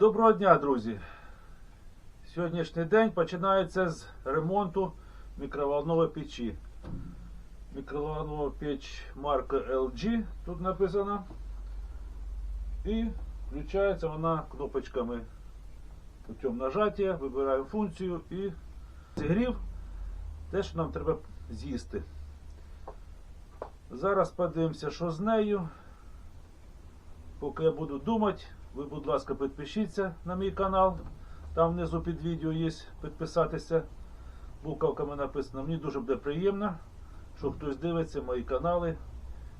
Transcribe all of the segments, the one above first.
Доброго дня, друзі! Сьогоднішній день починається з ремонту мікроволнової печі. Мікроволнова печ марки LG тут написано. І включається вона кнопочками путем нажаття, вибираємо функцію і зігрів те, що нам треба з'їсти. Зараз подивимося, що з нею. Поки я буду думати, ви, будь ласка, підпишіться на мій канал. Там внизу під відео є підписатися. Буковками написано. Мені дуже буде приємно, що хтось дивиться мої канали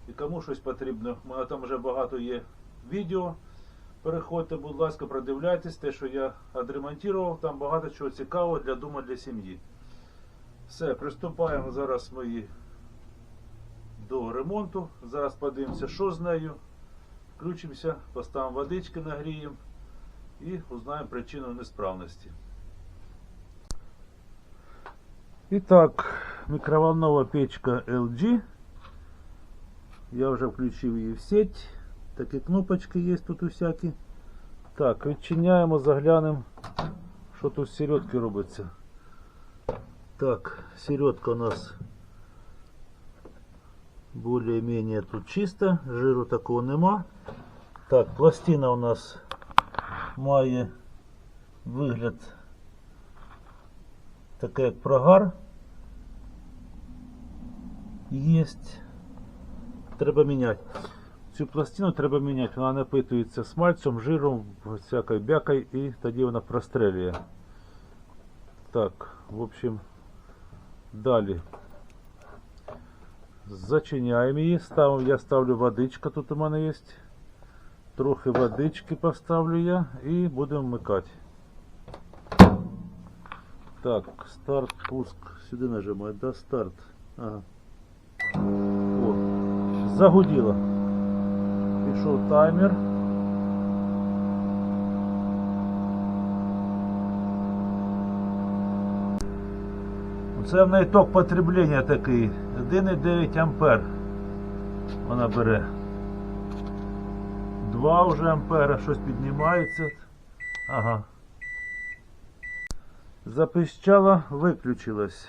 і кому щось потрібно. У мене там вже багато є відео. Переходьте, будь ласка, продивляйтесь те, що я відремонтував. Там багато чого цікавого для дому, для сім'ї. Все, приступаємо зараз мої до ремонту. Зараз подивимося, що з нею. Включимося, поставимо водички, нагріємо і узнаємо причину несправності. І так, печка LG. Я вже включив її в сеть. Такі кнопочки є тут усякі. Так, відчиняємо, заглянемо, що тут з середки робиться. Так, середка у нас более-менее тут чисто, жиру такого нема. Так, пластина у нас має вигляд таке як прогар. Єсть. Треба міняти. Цю пластину треба міняти, вона напитується смальцем, жиром, всякою бякою і тоді вона прострелює. Так, в общем, далі. Зачиняємо її, ставимо, я ставлю водичка, тут у мене є. Трохи водички поставлю я і будемо вмикати. Так, старт, пуск. Сюди нажимаю, да, старт. Ага. О, загуділо. Пішов таймер. Це в неї ток потреблення такий. 1,9 ампер вона бере. 2 вже ампера, щось піднімається. Ага. Запищала, виключилась.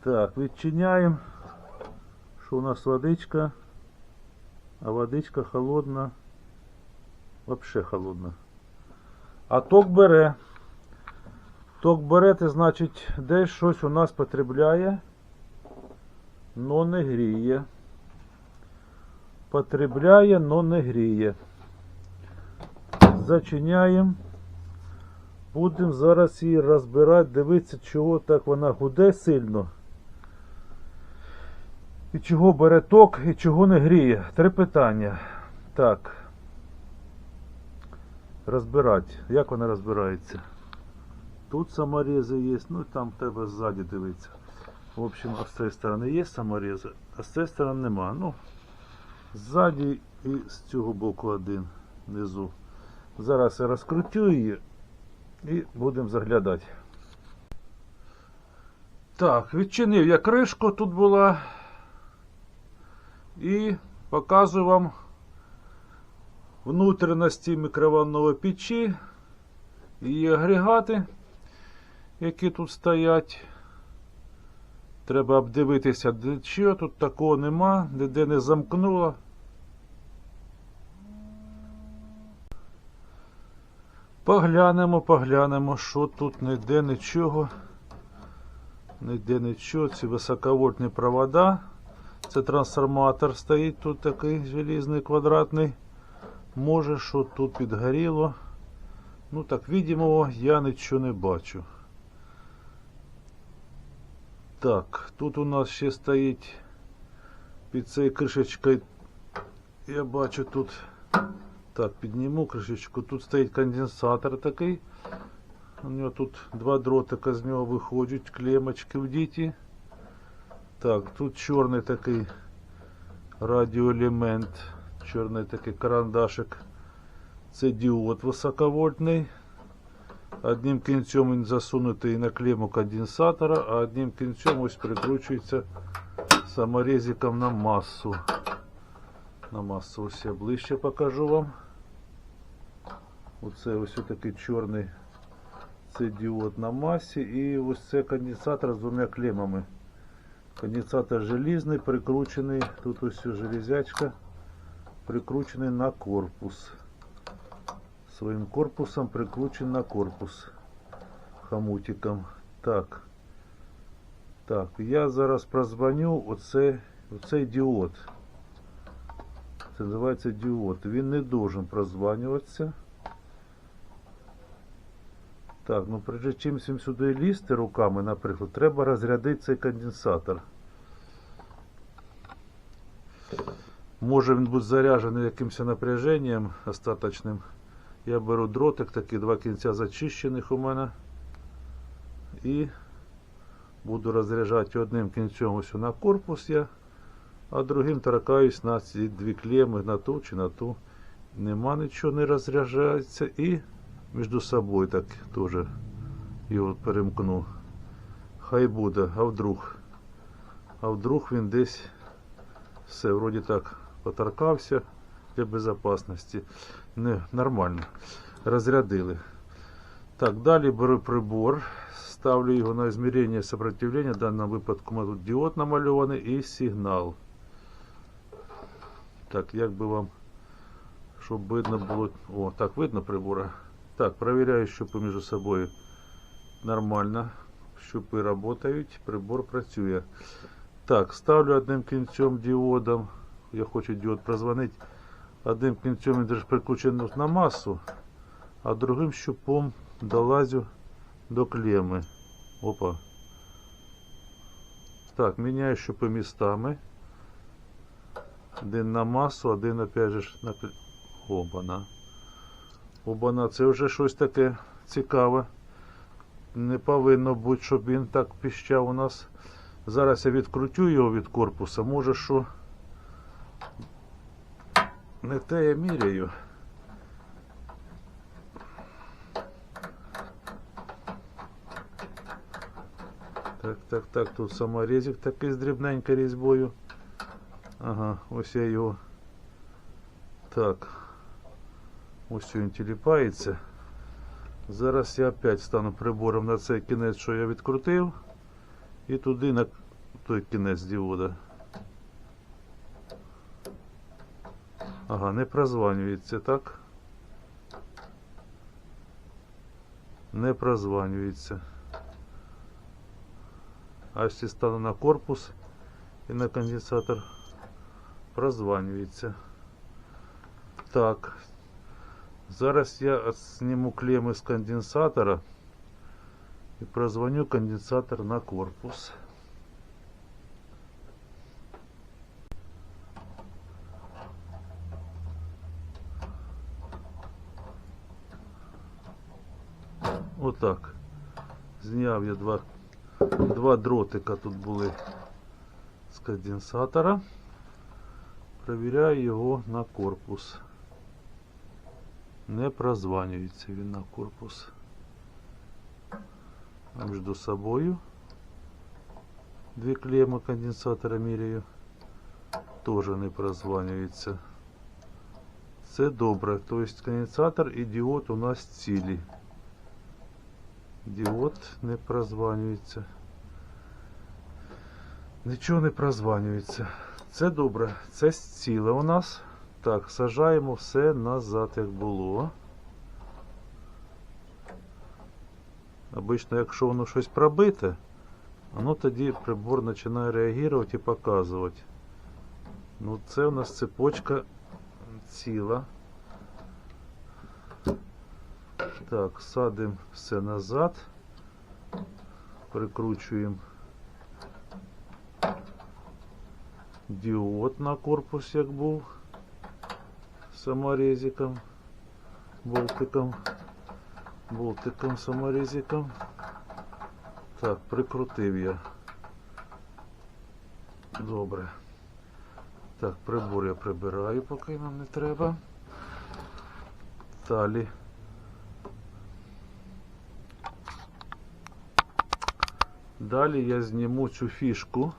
Так, відчиняємо. Що у нас водичка? А водичка холодна. Вообще холодна. А ток бере. Ток бере, це значить, десь щось у нас потребляє, но не гріє. Потребляє, но не гріє. Зачиняємо. Будемо зараз її розбирати, дивитися, чого так вона гуде сильно. І чого бере ток, і чого не гріє. Три питання. Так. Розбирати. Як вона розбирається? Тут саморези є, ну там тебе ззаді дивиться. В общем, з цієї сторони є саморези, а з цієї сторони нема. Ну, ззаді і з цього боку один внизу. Зараз я розкрутю її і будемо заглядати. Так, відчинив я кришку тут була і показую вам внутрішності мікроволнової печі, її агрегати які тут стоять. Треба обдивитися, де що тут такого нема, де не замкнуло. Поглянемо, поглянемо, що тут ніде нічого. Ніде нічого, ці високовольтні провода. Це трансформатор стоїть тут такий желізний квадратний. Може, що тут підгоріло. Ну так, видимого я нічого не бачу. Так, тут у нас ще стоїть під цією кришечкою. Я бачу тут. Так, підніму кришечку. Тут стоїть конденсатор такий. У нього тут два дротика з нього виходять, клемочки в діті. Так, тут чорний такий радіоелемент, чорний такий карандашик. Це діод високовольтний. Одним кінцем він засунутий на клему конденсатора, а одним кінцем ось прикручується саморезиком на массу. На массу ось я ближче покажу вам. Оце ось такий чорний це діод на масі і ось це конденсатор з двома клемами. Конденсатор желізний, прикручений, тут ось железячка, прикручений на корпус. Своїм корпусом прикручений на корпус хомутиком. Так. Так, я зараз прозвоню оце, оцей діод. Це називається діод. Він не должен прозванюватися. Так, ну прежде чим всім сюди лізти руками, наприклад, треба розрядити цей конденсатор. Може він бути заряджений якимось напряженням остаточним. Я беру дротик, такі два кінця зачищених у мене. І буду розряджати одним кінцем ось на корпус я, а другим торкаюсь на ці дві клеми, на ту чи на ту. Нема нічого не розряджається і між собою так теж його перемкну. Хай буде, а вдруг. А вдруг він десь все, вроді так поторкався для безпечності. Не, нормально. Розрядили. Так, далі беру прибор, ставлю його на измерення сопротивлення. В даному випадку мене тут діод намальований і сигнал. Так, як би вам, щоб видно було. О, так, видно прибора. Так, проверяю щупи між собою нормально. Щупи працюють, прибор працює. Так, ставлю одним кінцем діодом. Я хочу діод прозвонити. Одним кінцем він прикручений на масу, а другим щупом долазю до клеммы. Опа. Так, міняю щупи містами. Один на масу, один опять же на Обана. Обана, це вже щось таке цікаве. Не повинно бути, щоб він так піщав у нас. Зараз я відкрутю його від корпуса. Може що не те я міряю. Так, так, так, тут саморезик такий з дрібненькою різьбою. Ага, ось я його. Так. Ось він тіліпається. Зараз я опять стану прибором на цей кінець, що я відкрутив. І туди на той кінець діода. Ага, не прозванюється, так? Не прозванюється. А якщо стану на корпус і на конденсатор прозванюється. Так. Зараз я сниму клеммы з конденсатора і прозвоню конденсатор на корпус. Отак. Зняв я два, два дротика тут були з конденсатора. Провіряю його на корпус. Не прозванюється він на корпус. Між собою дві клеммы конденсатора міряю. Теж не прозванюється. Це добре. Тобто конденсатор і діод у нас цілі. Діод не прозванюється. Нічого не прозванюється. Це добре. Це ціле у нас. Так, сажаємо все назад, як було. Обично, якщо воно щось пробите, воно тоді прибор починає реагувати і показувати. Ну, це у нас цепочка ціла. Так, садимо все назад, прикручуємо діод на корпус, як був, саморезиком, болтиком, болтиком, саморезиком. Так, прикрутив я. Добре. Так, прибор я прибираю, поки нам не треба. Далі. Далі я зніму цю фішку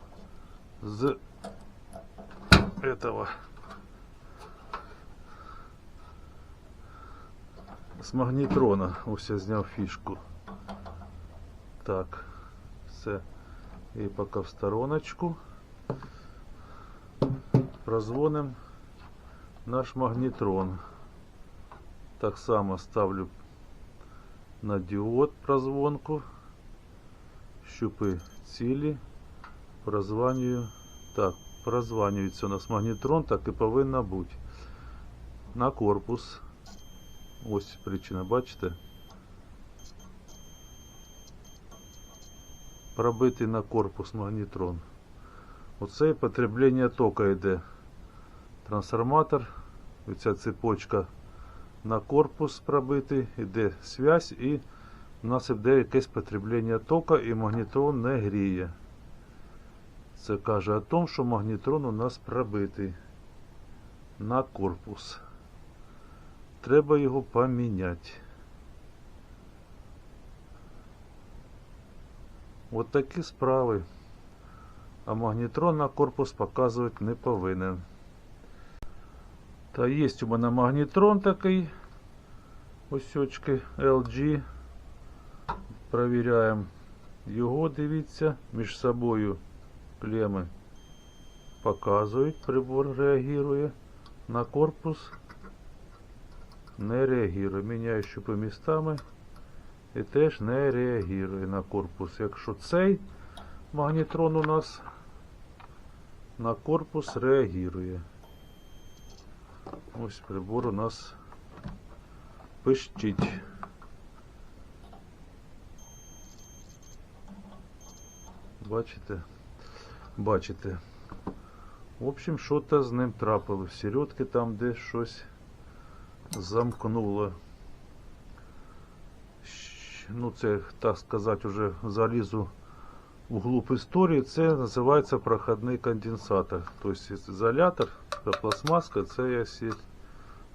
з этого з магнітрона. Ось я зняв фішку. Так, все. І поки в стороночку. Прозвоним наш магнітрон. Так само ставлю на діод прозвонку. Щупи цілі. Прозванюю. Так, прозванюється у нас магнітрон, так і повинно бути. На корпус. Ось причина, бачите? Пробитий на корпус магнітрон. Оце і потреблення тока йде. Трансформатор, оця цепочка на корпус пробитий, іде связь і у нас іде якесь потреблення тока і магнітрон не гріє. Це каже о том, що магнітрон у нас пробитий на корпус. Треба його поміняти. От такі справи. А магнітрон на корпус показувати не повинен. Та є у мене магнітрон такий. Ось очки LG. Провіряємо його, дивіться, між собою клеми показують, прибор реагує на корпус. Не реагує. Міняю щупи містами і теж не реагує на корпус. Якщо цей магнітрон у нас на корпус реагує. Ось прибор у нас пищить. Бачите? Бачите. В общем, що-то з ним трапилось. Середки там де щось замкнуло. Ну, це, так сказати, уже залізу в глуб історії. Це називається проходний конденсатор. Тобто ізолятор, та пластмаска, це якщо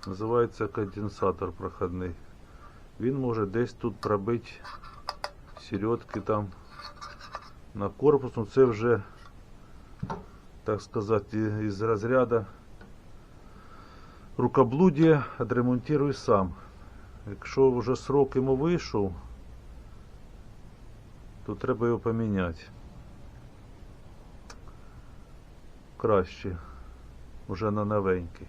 називається конденсатор проходний. Він може десь тут пробити середки там на корпус. Ну це вже, так сказати, із розряду рукоблудія відремонтуй сам. Якщо вже срок йому вийшов, то треба його поміняти. Краще. Вже на новенький.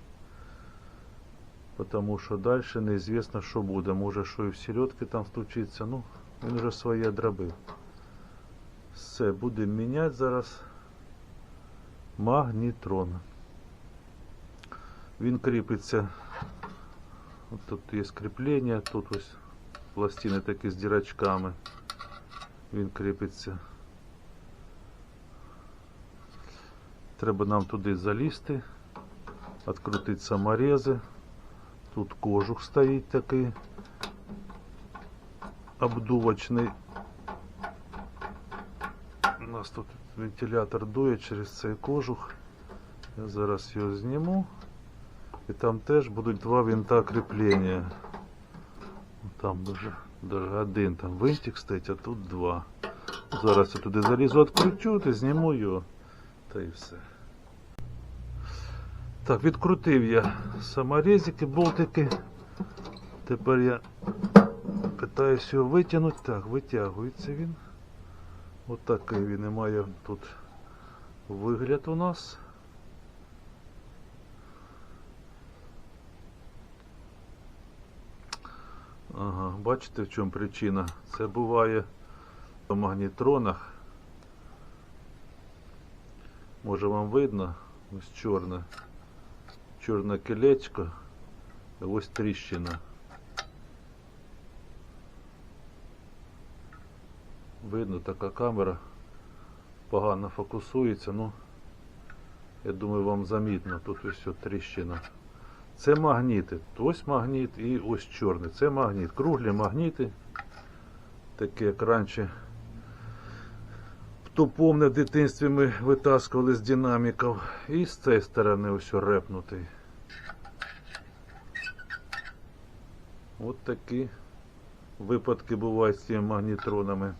Потому що далі неізвісно, що буде. Може, що і в середки там стучиться. Ну, він вже своє дробив. Все, будемо міняти зараз магнітрон. Він кріпиться. Тут є кріплення, тут ось пластини такі з дірочками. Він кріпиться. Треба нам туди залізти, відкрутити саморези. Тут кожух стоїть такий обдувочний. Нас тут вентилятор дує через цей кожух. Я зараз його зніму. І там теж будуть два винта кріплення. Там даже, даже один там винтик стоїть, а тут два. Зараз я туди залізу, відкручу, та зніму його. Та і все. Так, відкрутив я саморезики, болтики. Тепер я питаюся його витягнути. Так, витягується він. Ось такий він і має тут вигляд у нас. Ага, бачите в чому причина? Це буває в магнітронах. Може вам видно? Ось чорне. Чорне кілечко. Ось тріщина. Видно, така камера погано фокусується, ну я думаю вам замітно, тут ось тріщина. Це магніти. Ось магніт і ось чорний. Це магніт. Круглі магніти. Такі, як раніше. Хто помне в дитинстві ми витаскували з динаміків. І з цієї сторони ось репнутий. От такі випадки бувають з цими магнітронами.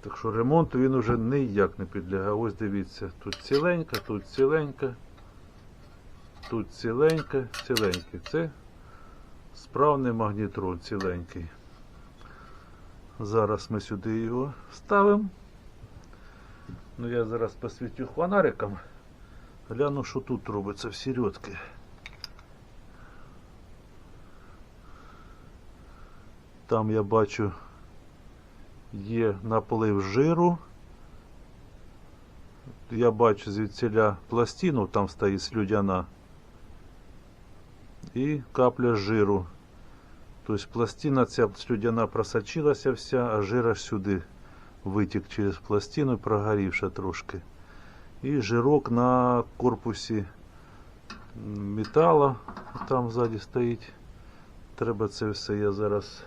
Так що ремонту він уже ніяк не підлягає. Ось дивіться, тут ціленька, тут ціленька. Тут ціленьке, ціленьке. Це Справний магнітрон ціленький. Зараз ми сюди його ставимо. Ну я зараз посвітю фонариком. Гляну, що тут робиться в середки. Там я бачу є наплив жиру. Я бачу звідсіля пластину, там стоїть слюдяна. І капля жиру. Тобто пластина ця слюдяна просочилася вся, а жир аж сюди витік через пластину, прогорівша трошки. І жирок на корпусі метала, там ззаді стоїть. Треба це все я зараз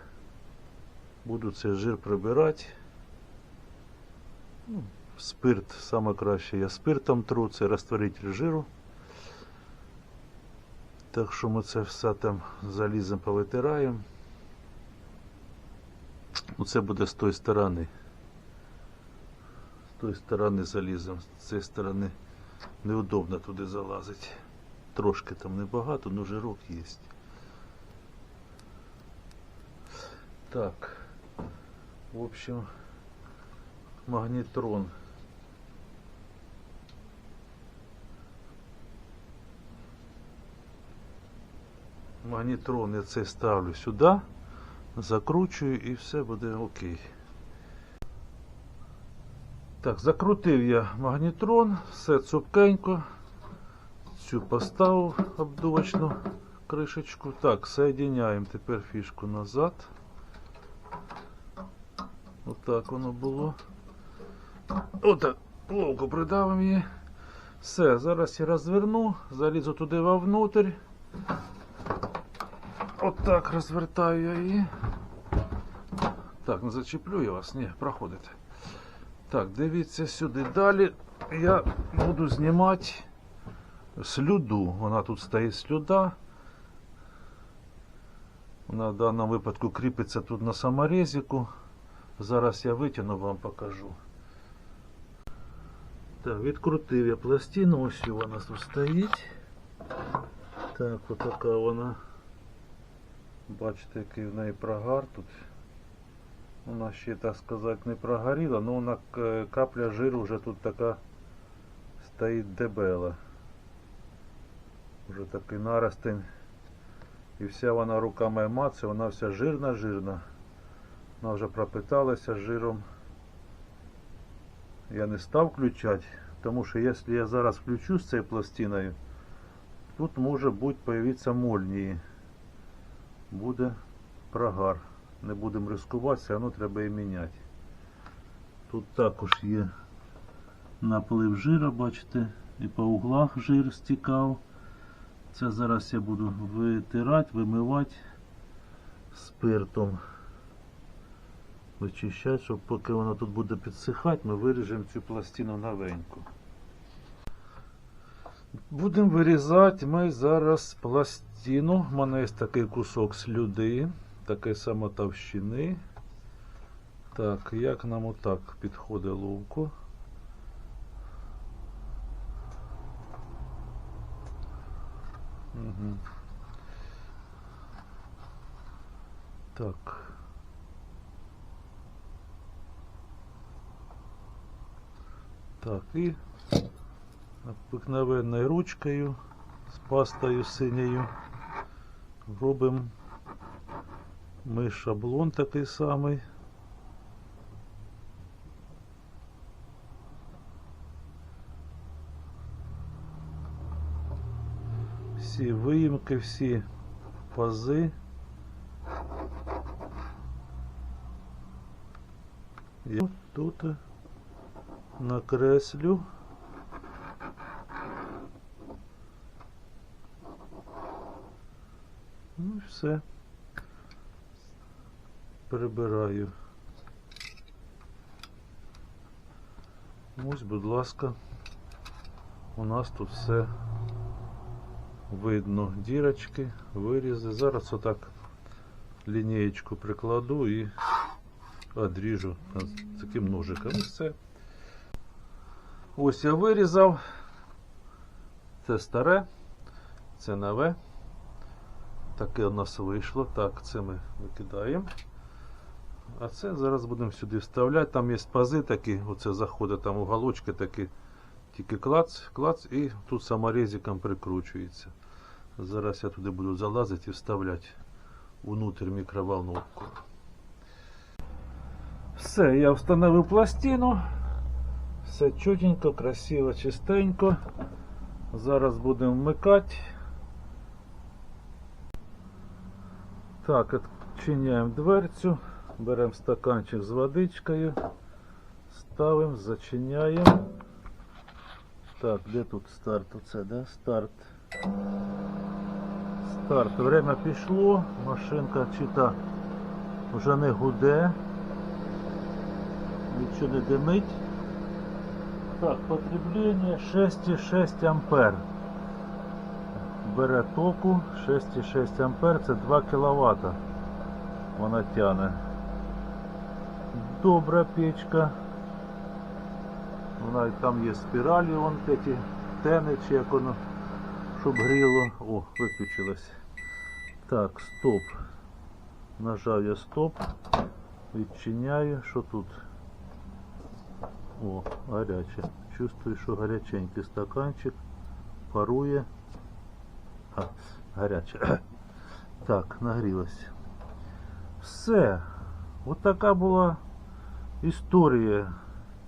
буду цей жир прибирати. Ну, спирт саме краще я спиртом тру, це розтворитель жиру. Так що ми це все там залізом повитираємо. Оце буде з тої сторони. З тої сторони залізом, з цієї сторони неудобно туди залазити. Трошки там небагато, але жирок є. Так. В общем, магнітрон. Магнітрон я цей ставлю сюди, закручую і все буде окей. Так, закрутив я магнітрон, все цупкенько. Цю поставив обдувочну кришечку. Так, соєдиняємо тепер фішку назад. Отак воно було. Отак, пловку придавимо її. Все, зараз я розверну, залізу туди вовнутрь. Отак розвертаю я її. Так, не зачеплю я вас, ні, проходите. Так, дивіться сюди. Далі я буду знімати слюду. Вона тут стоїть слюда. Вона в даному випадку кріпиться тут на саморезику. Зараз я витягну вам покажу. Так, відкрутив я пластину, ось вона тут стоїть. Так, отака вона. Бачите, який в неї прогар тут. Вона ще, так сказати, не прогоріла, але вона капля жиру вже тут така стоїть дебела. Вже такий наростень. І вся вона руками маце, вона вся жирна-жирна. Вона вже пропиталася жиром. Я не став включати, тому що якщо я зараз включу з цією пластиною, тут може бути появитися мольнії. Буде прогар. Не будемо ризикувати, все одно треба її міняти. Тут також є наплив жира, бачите, і по углах жир стікав. Це зараз я буду витирати, вимивати спиртом. Вичищати, щоб поки вона тут буде підсихати, ми виріжемо цю пластину новеньку. Будемо вирізати ми зараз пластину. У мене є такий кусок слюди, такої саме товщини. Так, як нам отак підходить ловко. Угу. Так. Так, і обикновенною ручкою з пастою синьою робимо ми шаблон такий самий. Всі виїмки, всі пази. Тут накреслю. Ну і все. Прибираю. Ось, будь ласка, у нас тут все видно. Дірочки, вирізи. Зараз отак лінієчку прикладу і одріжу таким ножиком. І все. Ось я вирізав. Це старе, це нове. Таке у нас вийшло. Так, це ми викидаємо. А це зараз будемо сюди вставляти. Там є пази такі, оце заходить там уголочки такі. Тільки клац, клац і тут саморезиком прикручується. Зараз я туди буду залазити і вставляти внутрь мікроволновку. Все, я встановив пластину. Все чотенько, красиво, чистенько. Зараз будемо вмикати. Так, відчиняємо дверцю, беремо стаканчик з водичкою, ставимо, зачиняємо. Так, де тут старт? Оце, да? Старт. Старт. Время пішло, машинка чита вже не гуде, нічого не димить. Так, потреблення 6,6 ампер. Бере току 6,6 ампер, це 2 кВт. Вона тяне. Добра печка. Вона там є спіралі, вон ті тени, чи як воно, щоб гріло. О, виключилось. Так, стоп. Нажав я стоп. Відчиняю. Що тут? О, гаряче. Чувствую, що гаряченький стаканчик. Парує. А, гаряче. Так, нагрілося. Все. От така була історія.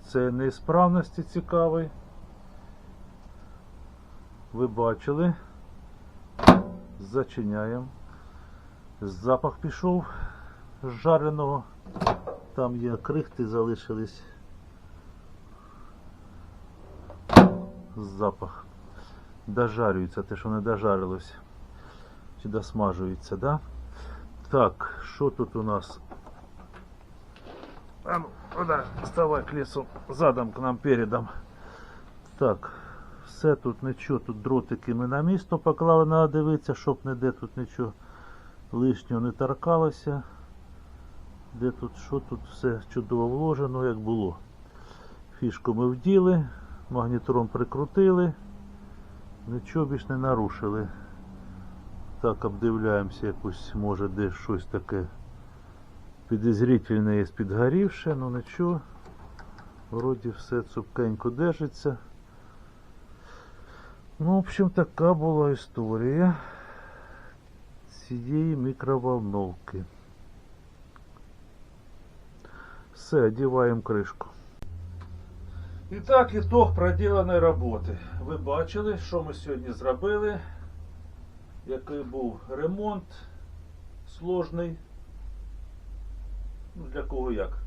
Це неісправності цікавий. Ви бачили. Зачиняємо. Запах пішов з жареного. Там є крихти залишились. Запах. Дожарюється те, що не дожарилось. Чи досмажується, да? Так, що тут у нас? А ну, куда? Вставай к лесу задом к нам передом. Так, все тут нічого, тут дротики ми на місто поклали, треба дивитися, щоб ніде тут нічого лишнього не торкалося. Де тут, що тут все чудово вложено, як було. Фішку ми вділи, магнітрон прикрутили, нічого більш не нарушили. Так, обдивляємося якось, може десь щось таке підозрительне є підгорівше, ну нічого. Вроді все цупкенько держиться. Ну, в общем, така була історія цієї мікроволновки. Все, одіваємо кришку. І так, ітог проділеної роботи. Ви бачили, що ми сьогодні зробили, який був ремонт сложний. Ну, для кого як.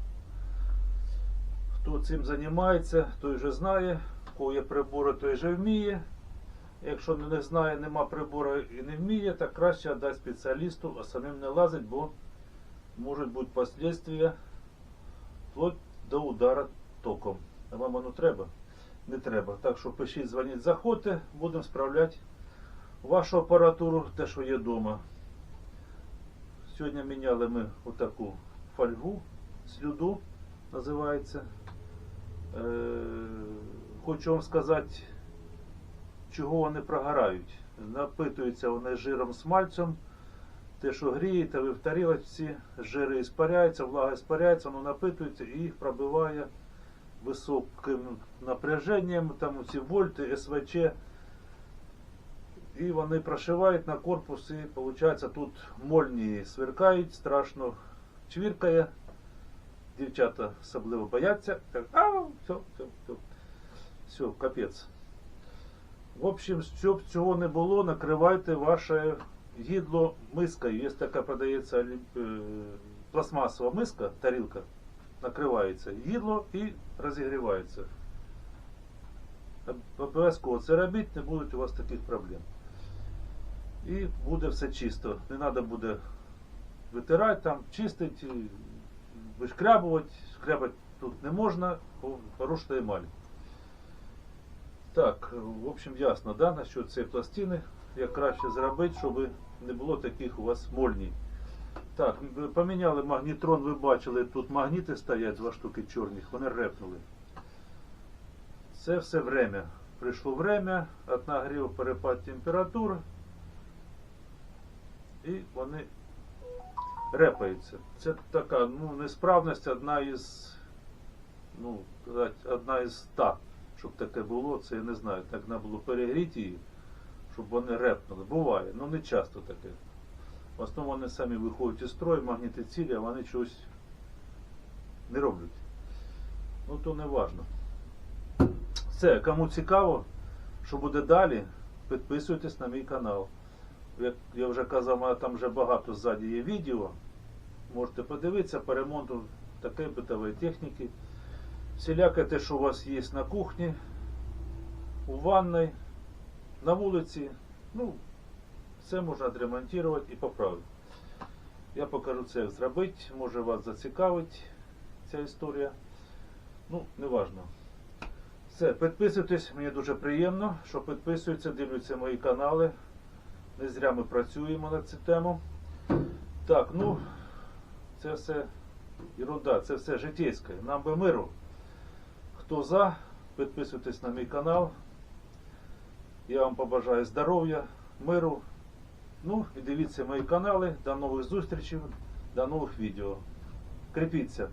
Хто цим займається, той вже знає, у кого є прибори, той вже вміє. Якщо не знає, нема прибору і не вміє, так краще дати спеціалісту, а самим не лазить, бо можуть бути последствия вплоть до удара током. А вам воно треба? Не треба. Так що пишіть, дзвоніть, заходьте, будемо справляти вашу апаратуру, те, що є вдома. Сьогодні міняли ми отаку фольгу, слюду називається. Е, хочу вам сказати, чого вони прогорають. Напитуються вони жиром смальцем. Те, що грієте, ви в тарілочці, жири іспаряються, влага іспаряється, воно напитується і їх пробиває високим напряженням, там ці вольти, СВЧ. І вони прошивають на корпус, і виходить тут мольні сверкають, страшно чвіркає. Дівчата особливо бояться. Так, а, все, все, все. Все, капець. В общем, щоб цього не було, накривайте ваше гідло мискою. Є така продається е, пластмасова миска, тарілка, накривається гідло і розігрівається. Обов'язково це робіть, не будуть у вас таких проблем. І буде все чисто. Не треба буде витирати там, чистити, вишкрябувати. Шкрябати тут не можна, порушити емаль. Так, в общем, ясно, да, насчет цієї пластини, як краще зробити, щоб не було таких у вас мольній. Так, поміняли магнітрон, ви бачили, тут магніти стоять, два штуки чорних, вони репнули. Це все время. Прийшло время, от нагріву перепад температур. і вони репаються. Це така ну, несправність, одна із, ну, одна із ста, щоб таке було, це я не знаю, так треба було перегріти її, щоб вони репнули. Буває, ну не часто таке. В основному вони самі виходять із строю, магніти цілі, а вони чогось не роблять. Ну то не важно. Все, кому цікаво, що буде далі, підписуйтесь на мій канал. Як я вже казав, там вже багато ззаді є відео. Можете подивитися по ремонту такої битової техніки. Всіляке те, що у вас є на кухні, у ванной, на вулиці. Ну, все можна відремонтувати і поправити. Я покажу це як зробити. Може вас зацікавить ця історія. Ну, неважно. Все, підписуйтесь, мені дуже приємно, що підписуються, дивляться мої канали. Не зря ми працюємо над цю тему. Так, ну, це все ерунда, це все житейське. Нам би миру. Хто за, підписуйтесь на мій канал. Я вам побажаю здоров'я, миру. Ну і дивіться мої канали. До нових зустрічей, до нових відео. Кріпіться.